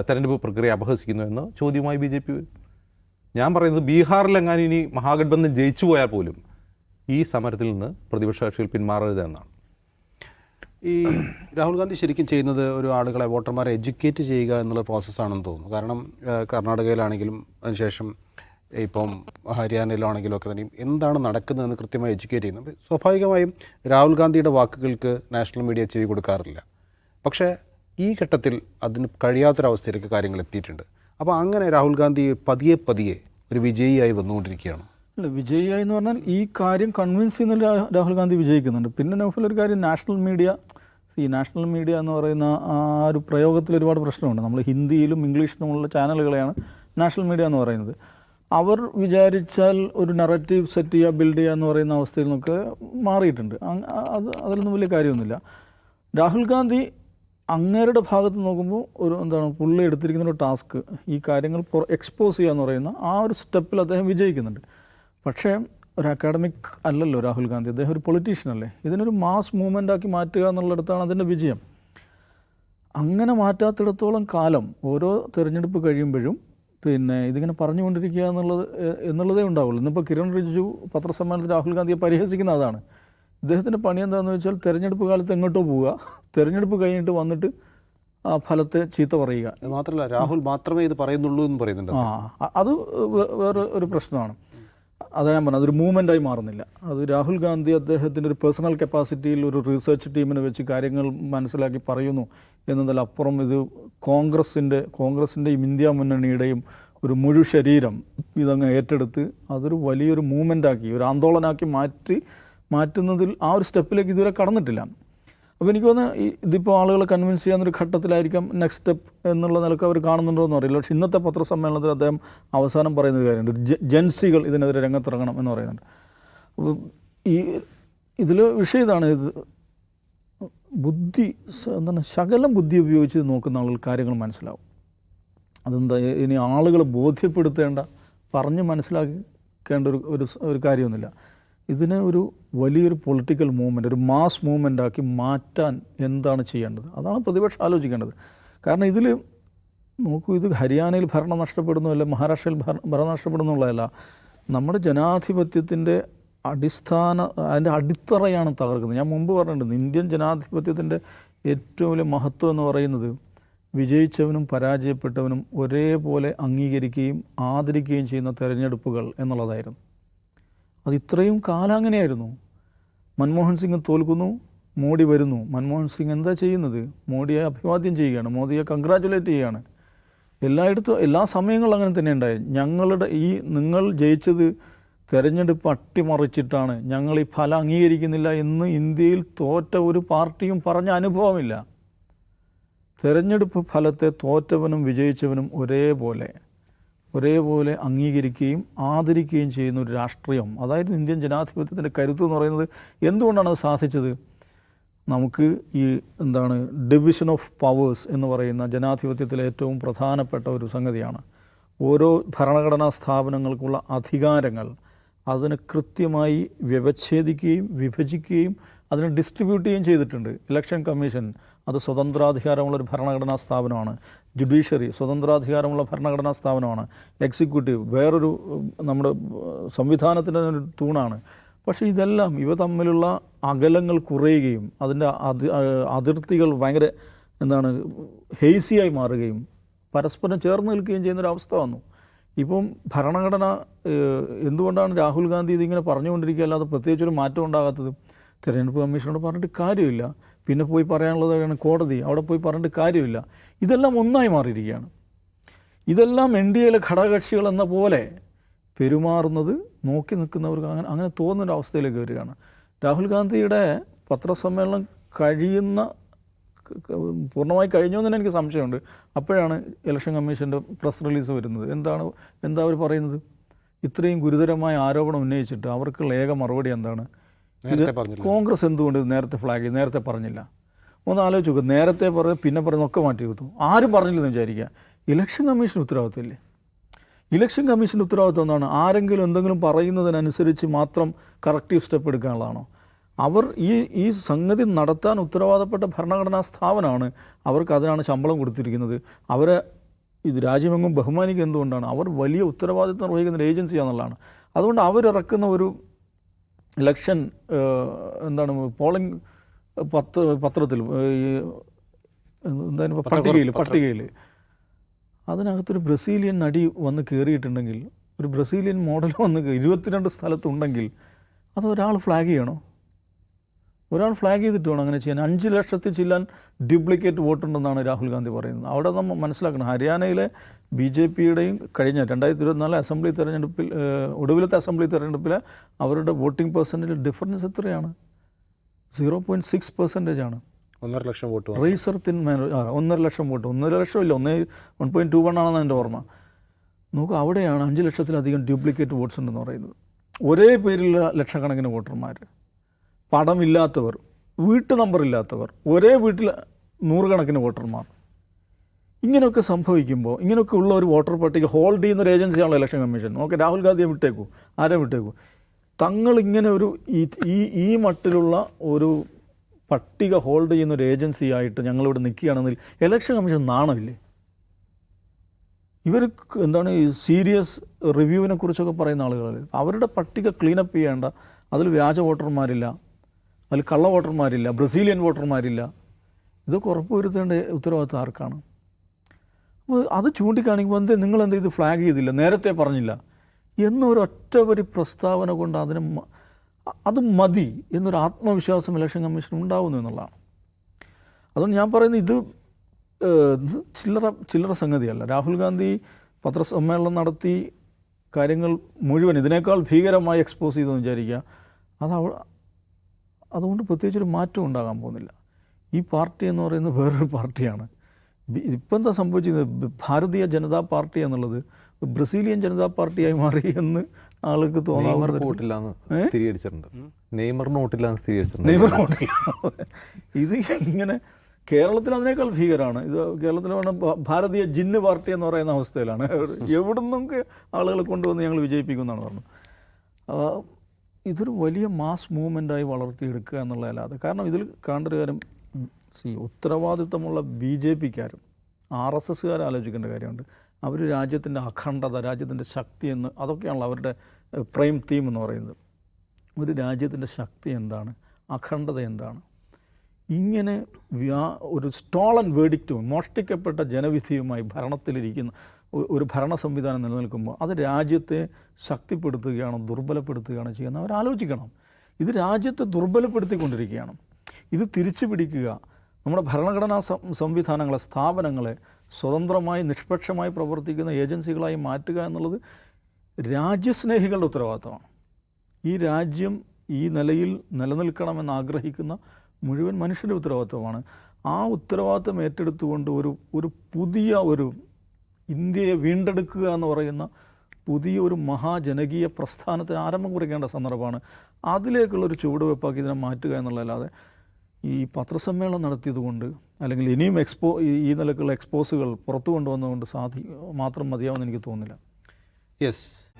തെരഞ്ഞെടുപ്പ് പ്രക്രിയ അപഹസിക്കുന്നു എന്ന് ചോദ്യമായി ബി ജെ പി വരും. ഞാൻ പറയുന്നത് ബീഹാറിലെങ്ങാനും ഇനി മഹാഗഡ്ബന്ധൻ ജയിച്ചു പോയാൽ പോലും ഈ സമരത്തിൽ നിന്ന് പ്രതിപക്ഷ കക്ഷികൾ പിന്മാറരുത് എന്നാണ്. ഈ രാഹുൽ ഗാന്ധി ശരിക്കും ചെയ്യുന്നത് ഒരു ആളുകളെ വോട്ടർമാരെ എഡ്യൂക്കേറ്റ് ചെയ്യുക എന്നുള്ള പ്രോസസ്സാണെന്ന് തോന്നുന്നു. കാരണം കർണാടകയിലാണെങ്കിലും അതിനുശേഷം ഇപ്പം ഹരിയാനയിലാണെങ്കിലും ഒക്കെ തന്നെയും എന്താണ് നടക്കുന്നതെന്ന് കൃത്യമായി എഡ്യൂക്കേറ്റ് ചെയ്യുന്നുണ്ട്. സ്വാഭാവികമായും രാഹുൽ ഗാന്ധിയുടെ വാക്കുകൾക്ക് നാഷണൽ മീഡിയ ചെവി കൊടുക്കാറില്ല. പക്ഷേ ഈ ഘട്ടത്തിൽ അതിന് കഴിയാത്തൊരവസ്ഥയിലേക്ക് കാര്യങ്ങൾ എത്തിയിട്ടുണ്ട്. അപ്പോൾ അങ്ങനെ രാഹുൽ ഗാന്ധി പതിയെ പതിയെ ഒരു വിജയിയായി വന്നുകൊണ്ടിരിക്കുകയാണ്. അല്ല വിജയിയായി എന്ന് പറഞ്ഞാൽ ഈ കാര്യം കൺവിൻസ് ചെയ്യുന്ന രാഹുൽ ഗാന്ധി വിജയിക്കുന്നുണ്ട്. പിന്നെ നൗഫൽ ഒരു കാര്യം നാഷണൽ മീഡിയ ഈ നാഷണൽ മീഡിയ എന്ന് പറയുന്ന ആ ഒരു പ്രയോഗത്തിൽ ഒരുപാട് പ്രശ്നമുണ്ട്. നമ്മൾ ഹിന്ദിയിലും ഇംഗ്ലീഷിലുമുള്ള ചാനലുകളെയാണ് നാഷണൽ മീഡിയ എന്ന് പറയുന്നത്. അവർ വിചാരിച്ചാൽ ഒരു നറേറ്റീവ് സെറ്റ് ചെയ്യുക ബിൽഡ് ചെയ്യുക എന്ന് പറയുന്ന അവസ്ഥയിൽ നിന്നൊക്കെ മാറിയിട്ടുണ്ട്. അത് അതിലൊന്നും വലിയ കാര്യമൊന്നുമില്ല. രാഹുൽ ഗാന്ധി അങ്ങേരുടെ ഭാഗത്ത് നോക്കുമ്പോൾ ഒരു എന്താണ് പുള്ളി എടുത്തിരിക്കുന്ന ഒരു ടാസ്ക് ഈ കാര്യങ്ങൾ എക്സ്പോസ് ചെയ്യുക എന്ന് പറയുന്ന ആ ഒരു സ്റ്റെപ്പിൽ അദ്ദേഹം വിജയിക്കുന്നുണ്ട്. പക്ഷേ ഒരു അക്കാഡമിക് അല്ലല്ലോ രാഹുൽ ഗാന്ധി. അദ്ദേഹം ഒരു പൊളിറ്റീഷ്യൻ അല്ലേ? ഇതിനൊരു മാസ് മൂവ്മെന്റ് ആക്കി മാറ്റുക എന്നുള്ളിടത്താണ് അതിന്റെ വിജയം. അങ്ങനെ മാറ്റാത്തിടത്തോളം കാലം ഓരോ തിരഞ്ഞെടുപ്പ് കഴിയുമ്പോഴും പിന്നെ ഇതിങ്ങനെ പറഞ്ഞുകൊണ്ടിരിക്കുക എന്നുള്ളത് എന്നുള്ളതേ ഉണ്ടാവുള്ളൂ. ഇന്നിപ്പോൾ കിരൺ റിജിജു പത്രസമ്മേളനത്തിൽ രാഹുൽ ഗാന്ധിയെ പരിഹസിക്കുന്ന അതാണ്. ഇദ്ദേഹത്തിന്റെ പണി എന്താണെന്ന് വെച്ചാൽ തിരഞ്ഞെടുപ്പ് കാലത്ത് എങ്ങോട്ടോ പോവുക. തിരഞ്ഞെടുപ്പ് കഴിഞ്ഞിട്ട് വന്നിട്ട് ആ ഫലത്തെ ചീത്ത പറയുക. മാത്രമല്ല രാഹുൽ മാത്രമേ ഇത് പറയുന്നുള്ളൂ എന്ന് പറയുന്നുണ്ട്. ആ അത് വേറെ ഒരു പ്രശ്നമാണ്. അതാ ഞാൻ പറഞ്ഞത് അതൊരു മൂവ്മെന്റായി മാറുന്നില്ല. അത് രാഹുൽ ഗാന്ധി അദ്ദേഹത്തിന്റെ ഒരു പേഴ്സണൽ കപ്പാസിറ്റിയിൽ ഒരു റിസർച്ച് ടീമിനെ വെച്ച് കാര്യങ്ങൾ മനസ്സിലാക്കി പറയുന്നു എന്നതിലപ്പുറം ഇത് കോൺഗ്രസിന്റെ കോൺഗ്രസിന്റെയും ഇന്ത്യ മുന്നണിയുടെയും ഒരു മുഴു ശരീരം ഇതങ്ങ് ഏറ്റെടുത്ത് അതൊരു വലിയൊരു മൂവ്മെന്റാക്കി ഒരു ആന്തോളനാക്കി മാറ്റി മാറ്റുന്നതിൽ ആ ഒരു സ്റ്റെപ്പിലേക്ക് ഇതുവരെ കടന്നിട്ടില്ല. അപ്പോൾ എനിക്ക് തോന്നുന്നു ഈ ഇതിപ്പോൾ ആളുകളെ കൺവിൻസ് ചെയ്യാവുന്നൊരു ഘട്ടത്തിലായിരിക്കാം നെക്സ്റ്റ് സ്റ്റെപ്പ് എന്നുള്ള നിലയ്ക്ക് അവർ കാണുന്നുണ്ടോ എന്ന് അറിയില്ല. പക്ഷേ ഇന്നത്തെ പത്രസമ്മേളനത്തിൽ അദ്ദേഹം അവസാനം പറയുന്ന ഒരു കാര്യമുണ്ട്. ജെൻസികൾ ഇതിനെതിരെ രംഗത്തിറങ്ങണം എന്ന് പറയുന്നുണ്ട്. അപ്പോൾ ഈ ഇതിൽ വിഷയം ഇതാണ്. ഇത് ബുദ്ധി എന്താണ് ശകലം ബുദ്ധി ഉപയോഗിച്ച് നോക്കുന്ന ആളുകൾ കാര്യങ്ങൾ മനസ്സിലാവും. അതെന്താ ഇനി ആളുകൾ ബോധ്യപ്പെടുത്തേണ്ട പറഞ്ഞ് മനസ്സിലാക്കേണ്ട ഒരു ഒരു കാര്യമൊന്നുമില്ല. ഇതിനെ ഒരു വലിയൊരു പൊളിറ്റിക്കൽ മൂവ്മെന്റ് ഒരു മാസ് മൂവ്മെന്റ് ആക്കി മാറ്റാൻ എന്താണ് ചെയ്യേണ്ടത്? അതാണ് പ്രതിപക്ഷം ആലോചിക്കേണ്ടത്. കാരണം ഇതിൽ നോക്കൂ ഇത് ഹരിയാനയിൽ ഭരണം നഷ്ടപ്പെടുന്നു അല്ല മഹാരാഷ്ട്രയിൽ ഭരണം ഭരണം നഷ്ടപ്പെടുന്നു എന്നുള്ളതല്ല നമ്മുടെ ജനാധിപത്യത്തിന്റെ അടിസ്ഥാന അതിന്റെ അടിത്തറയാണ് തകർക്കുന്നത്. ഞാൻ മുമ്പ് പറഞ്ഞിട്ടുണ്ട് ഇന്ത്യൻ ജനാധിപത്യത്തിന്റെ ഏറ്റവും വലിയ മഹത്വം എന്ന് പറയുന്നത് വിജയിച്ചവനും പരാജയപ്പെട്ടവനും ഒരേപോലെ അംഗീകരിക്കുകയും ആദരിക്കുകയും ചെയ്യുന്ന തെരഞ്ഞെടുപ്പുകൾ എന്നുള്ളതായിരുന്നു. അത് ഇത്രയും കാലം അങ്ങനെയായിരുന്നു. മൻമോഹൻ സിംഗ് തോൽക്കുന്നു മോഡി വരുന്നു. മൻമോഹൻ സിംഗ് എന്താ ചെയ്യുന്നത്? മോഡിയെ അഭിവാദ്യം ചെയ്യുകയാണ് മോദിയെ കൺഗ്രാറ്റുലേറ്റ് ചെയ്യുകയാണ്. എല്ലായിടത്തും എല്ലാ സമയങ്ങളും അങ്ങനെ തന്നെ ഉണ്ടായി. ഞങ്ങളുടെ ഈ നിങ്ങൾ ജയിച്ചത് തെരഞ്ഞെടുപ്പ് അട്ടിമറിച്ചിട്ടാണ്. ഞങ്ങൾ ഈ ഫലം അംഗീകരിക്കുന്നില്ല എന്ന് ഇന്ത്യയിൽ തോറ്റ ഒരു പാർട്ടിയും പറഞ്ഞ അനുഭവമില്ല. തെരഞ്ഞെടുപ്പ് ഫലത്തെ തോറ്റവനും വിജയിച്ചവനും ഒരേപോലെ. ഒരേപോലെ അംഗീകരിക്കുകയും ആദരിക്കുകയും ചെയ്യുന്ന ഒരു രാഷ്ട്രീയം. അതായിരുന്നു ഇന്ത്യൻ ജനാധിപത്യത്തിന്റെ കരുത്ത് എന്ന് പറയുന്നത് എന്തുകൊണ്ടാണ് അത് സാധിച്ചത്? നമുക്ക് ഈ എന്താണ് ഡിവിഷൻ ഓഫ് പവേഴ്സ് എന്ന് പറയുന്ന ജനാധിപത്യത്തിലെ ഏറ്റവും പ്രധാനപ്പെട്ട ഒരു സംഗതിയാണ്. ഓരോ ഭരണഘടനാ സ്ഥാപനങ്ങൾക്കുള്ള അധികാരങ്ങൾ അതിനെ കൃത്യമായി വ്യവച്ഛേദിക്കുകയും വിഭജിക്കുകയും അതിനെ ഡിസ്ട്രിബ്യൂട്ട് ചെയ്യുകയും ചെയ്തിട്ടുണ്ട്. ഇലക്ഷൻ കമ്മീഷൻ അത് സ്വതന്ത്രാധികാരമുള്ള ഒരു ഭരണഘടനാ സ്ഥാപനമാണ്. ജുഡീഷ്യറി സ്വതന്ത്രാധികാരമുള്ള ഭരണഘടനാ സ്ഥാപനമാണ്. എക്സിക്യൂട്ടീവ് വേറൊരു നമ്മുടെ സംവിധാനത്തിന്റെ ഒരു തൂണാണ്. പക്ഷേ ഇതെല്ലാം ഇവ തമ്മിലുള്ള അകലങ്ങൾ കുറയുകയും അതിന്റെ അതി അതിർത്തികൾ ഭയങ്കര എന്താണ് ഹേസിയായി മാറുകയും പരസ്പരം ചേർന്ന് നിൽക്കുകയും ചെയ്യുന്നൊരവസ്ഥ വന്നു. ഇപ്പം ഭരണഘടന എന്തുകൊണ്ടാണ് രാഹുൽ ഗാന്ധി ഇതിങ്ങനെ പറഞ്ഞുകൊണ്ടിരിക്കുക? അല്ലാതെ പ്രത്യേകിച്ചൊരു മാറ്റം ഉണ്ടാകാത്തത് തിരഞ്ഞെടുപ്പ് കമ്മീഷനോട് പറഞ്ഞിട്ട് കാര്യമില്ല. പിന്നെ പോയി പറയാനുള്ളതാണ് കോടതി. അവിടെ പോയി പറഞ്ഞിട്ട് കാര്യമില്ല. ഇതെല്ലാം ഒന്നായി മാറിയിരിക്കുകയാണ്. ഇതെല്ലാം എൻ ഡി എയിലെ ഘടകകക്ഷികൾ എന്ന പോലെ പെരുമാറുന്നത് നോക്കി നിൽക്കുന്നവർക്ക് അങ്ങനെ അങ്ങനെ തോന്നുന്ന ഒരു അവസ്ഥയിലേക്ക് വരികയാണ്. രാഹുൽ ഗാന്ധിയുടെ പത്രസമ്മേളനം കഴിയുന്ന പൂർണമായി കഴിഞ്ഞോ എന്ന് തന്നെ എനിക്ക് സംശയമുണ്ട്. അപ്പോഴാണ് ഇലക്ഷൻ കമ്മീഷന്റെ പ്രസ് റിലീസ് വരുന്നത്. എന്താണ് എന്താ അവർ പറയുന്നത്? ഇത്രയും ഗുരുതരമായ ആരോപണം ഉന്നയിച്ചിട്ട് അവർക്കുള്ള ഏക മറുപടി എന്താണ്? കോൺഗ്രസ് എന്തുകൊണ്ട് നേരത്തെ ഫ്ലാഗ് ചെയ്ത് നേരത്തെ പറഞ്ഞില്ല? ഒന്ന് ആലോചിച്ച് നോക്കുക നേരത്തെ പറഞ്ഞ് പിന്നെ പറഞ്ഞൊക്കെ മാറ്റി കിട്ടും. ആരും പറഞ്ഞില്ലെന്ന് വിചാരിക്കുക. Election commission ഉത്തരവാദിത്തമില്ലേ? ഇലക്ഷൻ കമ്മീഷന്റെ ഉത്തരവാദിത്വം എന്താണ്? ആരെങ്കിലും എന്തെങ്കിലും പറയുന്നതിനനുസരിച്ച് മാത്രം കറക്റ്റീവ് സ്റ്റെപ്പ് എടുക്കാനുള്ളതാണോ? അവർ ഈ ഈ സംഗതി നടത്താൻ ഉത്തരവാദപ്പെട്ട ഭരണഘടനാ സ്ഥാപനമാണ്. അവർക്ക് അതിനാണ് ശമ്പളം കൊടുത്തിരിക്കുന്നത്. അവരെ ഇത് രാജ്യമെങ്ങും ബഹുമാനിക്കുക എന്തുകൊണ്ടാണ്? അവർ വലിയ ഉത്തരവാദിത്വം നിർവഹിക്കുന്ന ഒരു ഏജൻസിയാണെന്നുള്ളതാണ്. അതുകൊണ്ട് അവരിറക്കുന്ന ഒരു ഇലക്ഷൻ എന്താണ് പോളിംഗ് പത്ത് പത്രത്തിൽ എന്താണ് പട്ടികയിൽ പട്ടികയിൽ. അതിനകത്തൊരു ബ്രസീലിയൻ നടി വന്ന് കയറിയിട്ടുണ്ടെങ്കിൽ ഒരു ബ്രസീലിയൻ മോഡൽ വന്ന് ഇരുപത്തിരണ്ട് സ്ഥലത്തുണ്ടെങ്കിൽ അത് ഒരാൾ ഫ്ലാഗ് ചെയ്യണോ? ഒരാൾ ഫ്ലാഗ് ചെയ്തിട്ട് വേണം അങ്ങനെ ചെയ്യാൻ. അഞ്ച് ലക്ഷത്തിൽ ചില്ലാൻ ഡ്യൂപ്ലിക്കേറ്റ് വോട്ടുണ്ടെന്നാണ് രാഹുൽ ഗാന്ധി പറയുന്നത്. അവിടെ നമ്മൾ മനസ്സിലാക്കണം ഹരിയാനയിലെ ബി ജെ പിയുടെയും കഴിഞ്ഞ രണ്ടായിരത്തി ഇരുപത്തിനാല് അസംബ്ലി തെരഞ്ഞെടുപ്പിൽ ഒടുവിലത്തെ അസംബ്ലി തെരഞ്ഞെടുപ്പിൽ അവരുടെ വോട്ടിംഗ് പെർസെന്റേജ് ഡിഫറൻസ് എത്രയാണ്? സീറോ പോയിന്റ് സിക്സ് പെർസെന്റേജ് ആണ്. ഒന്നര lakh vote. Razor thin man ഒന്നര ലക്ഷം വോട്ട്. ഒന്നര ലക്ഷം ഇല്ല ഒന്നേ വൺ പോയിന്റ് ടു വൺ ആണെന്ന് എന്റെ ഓർമ്മ. നോക്കൂ അവിടെയാണ് അഞ്ച് ലക്ഷത്തിലധികം ഡ്യൂപ്ലിക്കേറ്റ് വോട്ട്സ് ഉണ്ടെന്ന് പറയുന്നത്. ഒരേ പേരിലുള്ള ലക്ഷക്കണക്കിന് വോട്ടർമാർ പടമില്ലാത്തവർ വീട്ടു നമ്പർ ഇല്ലാത്തവർ ഒരേ വീട്ടിൽ നൂറുകണക്കിന് വോട്ടർമാർ. ഇങ്ങനെയൊക്കെ സംഭവിക്കുമ്പോൾ ഇങ്ങനെയൊക്കെ ഉള്ള ഒരു വോട്ടർ പട്ടിക ഹോൾഡ് ചെയ്യുന്ന ഒരു ഏജൻസിയാണല്ലോ ഇലക്ഷൻ കമ്മീഷൻ ഓക്കെ രാഹുൽ ഗാന്ധിയെ വിട്ടേക്കൂ ആരെ വിട്ടേക്കൂ. തങ്ങളിങ്ങനെ ഒരു ഈ ഈ ഈ മട്ടിലുള്ള ഒരു പട്ടിക ഹോൾഡ് ചെയ്യുന്ന ഒരു ഏജൻസി ആയിട്ട് ഞങ്ങളിവിടെ നിൽക്കുകയാണെന്നിൽ ഇലക്ഷൻ കമ്മീഷൻ നാണമില്ലേ? ഇവർ എന്താണ് ഈ സീരിയസ് റിവ്യൂവിനെ കുറിച്ചൊക്കെ പറയുന്ന ആളുകളല്ലേ? അവരുടെ പട്ടിക ക്ലീനപ്പ് ചെയ്യേണ്ട അതിൽ വ്യാജ വോട്ടർമാരില്ല. അതിൽ കള്ള വോട്ടർമാരില്ല ബ്രസീലിയൻ വോട്ടർമാരില്ല. ഇതൊക്കെ ഉറപ്പുവരുത്തേണ്ട ഉത്തരവാദിത്വം ആർക്കാണ്? അപ്പോൾ അത് ചൂണ്ടിക്കാണിക്കുമ്പോൾ എന്തേ നിങ്ങൾ എന്താ ഇത് ഫ്ലാഗ് ചെയ്തില്ല? നേരത്തെ പറഞ്ഞില്ല. എന്നൊരൊറ്റ ഒരു പ്രസ്താവന കൊണ്ട് അതിന് അത് മതി എന്നൊരു ആത്മവിശ്വാസം ഇലക്ഷൻ കമ്മീഷൻ ഉണ്ടാവുന്നു എന്നുള്ളതാണ്. അതുകൊണ്ട് ഞാൻ പറയുന്നത് ഇത് ചില്ലറ ചില്ലറ സംഗതിയല്ല. രാഹുൽ ഗാന്ധി പത്രസമ്മേളനം നടത്തി കാര്യങ്ങൾ മുഴുവൻ ഇതിനേക്കാൾ ഭീകരമായി എക്സ്പോസ് ചെയ്തെന്ന് വിചാരിക്കുക. അത് അതുകൊണ്ട് പ്രത്യേകിച്ചൊരു മാറ്റം ഉണ്ടാകാൻ പോകുന്നില്ല. ഈ പാർട്ടി എന്ന് പറയുന്നത് വേറൊരു പാർട്ടിയാണ്. ഇപ്പം എന്താ സംഭവിച്ചത്? ഭാരതീയ ജനതാ പാർട്ടി എന്നുള്ളത് ബ്രസീലിയൻ ജനതാ പാർട്ടിയായി മാറി എന്ന് ആൾക്ക് നെയ്മറിന് സ്ഥിരീകരിച്ചിട്ടുണ്ട്. നെയ്മറിന് വോട്ടില്ല വോട്ട് ഇത് ഇങ്ങനെ കേരളത്തിൽ അതിനേക്കാൾ ഭീകരമാണ് ഇത് കേരളത്തിൽ ഭാരതീയ ജിന്ന് പാർട്ടി എന്ന് പറയുന്ന അവസ്ഥയിലാണ്. എവിടുന്നൊക്കെ ആളുകളെ കൊണ്ടുവന്ന് ഞങ്ങൾ വിജയിപ്പിക്കുന്നതാണ് പറഞ്ഞത്. ഇതൊരു വലിയ മാസ് മൂവ്മെന്റായി വളർത്തിയെടുക്കുക എന്നുള്ളതല്ലാതെ കാരണം ഇതിൽ കാണേണ്ട കാര്യം സി ഉത്തരവാദിത്തമുള്ള ബി ജെ പിക്കാരും ആർ എസ് എസ്സുകാർ ആലോചിക്കേണ്ട കാര്യമുണ്ട്. അവർ രാജ്യത്തിന്റെ അഖണ്ഡത രാജ്യത്തിന്റെ ശക്തി എന്ന് അതൊക്കെയാണല്ലോ അവരുടെ പ്രൈം തീം എന്ന് പറയുന്നത്. ഒരു രാജ്യത്തിന്റെ ശക്തി എന്താണ്? അഖണ്ഡത എന്താണ്? ഇങ്ങനെ വ്യാ ഒരു സ്റ്റോളൻ വേഡിക്റ്റും മോഷ്ടിക്കപ്പെട്ട ജനവിധിയുമായി ഭരണത്തിലിരിക്കുന്ന ഒരു ഭരണ സംവിധാനം നിലനിൽക്കുമ്പോൾ അത് രാജ്യത്തെ ശക്തിപ്പെടുത്തുകയാണോ ദുർബലപ്പെടുത്തുകയാണോ ചെയ്യുന്നത്? അവർ ആലോചിക്കണം. ഇത് രാജ്യത്തെ ദുർബലപ്പെടുത്തിക്കൊണ്ടിരിക്കുകയാണ്. ഇത് തിരിച്ചു പിടിക്കുക. നമ്മുടെ ഭരണഘടനാ സംവിധാനങ്ങളെ സ്ഥാപനങ്ങളെ സ്വതന്ത്രമായി നിഷ്പക്ഷമായി പ്രവർത്തിക്കുന്ന ഏജൻസികളായി മാറ്റുക എന്നുള്ളത് രാജ്യസ്നേഹികളുടെ ഉത്തരവാദിത്തമാണ്. ഈ രാജ്യം ഈ നിലയിൽ നിലനിൽക്കണമെന്ന് ആഗ്രഹിക്കുന്ന മുഴുവൻ മനുഷ്യന്റെ ഉത്തരവാദിത്തമാണ്. ആ ഉത്തരവാദിത്തം ഏറ്റെടുത്തുകൊണ്ട് ഒരു ഒരു പുതിയ ഒരു ഇന്ത്യയെ വീണ്ടെടുക്കുക എന്ന് പറയുന്ന പുതിയൊരു മഹാജനകീയ പ്രസ്ഥാനത്തിന് ആരംഭം കുറിക്കേണ്ട സന്ദർഭമാണ്. അതിലേക്കുള്ളൊരു ചുവടുവെപ്പാക്കി ഇതിനെ മാറ്റുക എന്നുള്ളതല്ലാതെ ഈ പത്രസമ്മേളനം നടത്തിയതുകൊണ്ട് അല്ലെങ്കിൽ ഇനിയും എക്സ്പോ ഈ- നിലക്കുള്ള എക്സ്പോസുകൾ പുറത്തു കൊണ്ടുവന്നതുകൊണ്ട് സാധി മാത്രം മതിയാവുമെന്ന് എനിക്ക് തോന്നുന്നില്ല. യെസ്